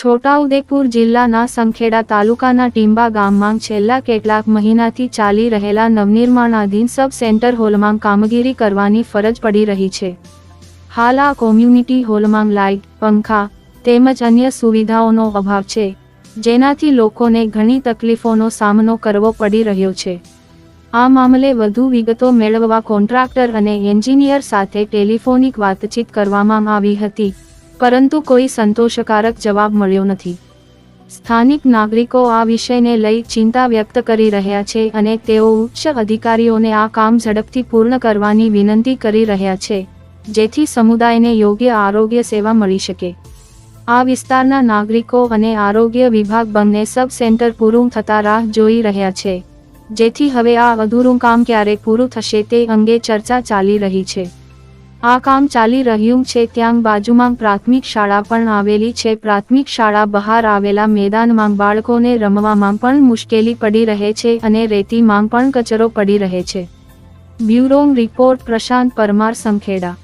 છોટાઉદેપુર જિલ્લાના સંખેડા તાલુકાના ટીંબા ગામમાં છેલ્લા કેટલાક મહિનાથી ચાલી રહેલા નવનિર્માણાધીન સબ સેન્ટર હોલમાં કામગીરી કરવાની ફરજ પડી રહી છે. હાલ આ કોમ્યુનિટી હોલમાં લાઇટ, પંખા તેમજ અન્ય સુવિધાઓનો અભાવ છે, જેનાથી લોકોને ઘણી તકલીફોનો સામનો કરવો પડી રહ્યો છે. આ મામલે વધુ વિગતો મેળવવા કોન્ટ્રાક્ટર અને એન્જિનિયર સાથે ટેલિફોનિક વાતચીત કરવામાં આવી હતી. પરંતુ કોઈ સંતોષકારક જવાબ મળ્યો નથી. સ્થાનિક નાગરિકો આ વિષયને લઈ ચિંતા વ્યક્ત કરી રહ્યા છે અને તેઓ ઉચ્ચ અધિકારીઓને આ કામ ઝડપથી પૂર્ણ કરવાની વિનંતી કરી રહ્યા છે, જેથી સમુદાયને યોગ્ય આરોગ્ય સેવા મળી શકે. આ વિસ્તારના નાગરિકો અને આરોગ્ય વિભાગ બંને સબ સેન્ટર પૂરું થતા રાહ જોઈ રહ્યા છે, જેથી હવે આ અધૂરું કામ ક્યારે પૂરું થશે તે અંગે ચર્ચા ચાલી રહી છે. આ કામ ચાલી રહ્યું છે ત્યાં બાજુમાં પ્રાથમિક શાળા પણ આવેલી છે. પ્રાથમિક શાળા બહાર આવેલા મેદાનમાં બાળકોને રમવામાં પણ મુશ્કેલી પડી રહે છે અને રેતીમાં પણ કચરો પડી રહે છે. Bureau report Prashant Parmar Sankheda.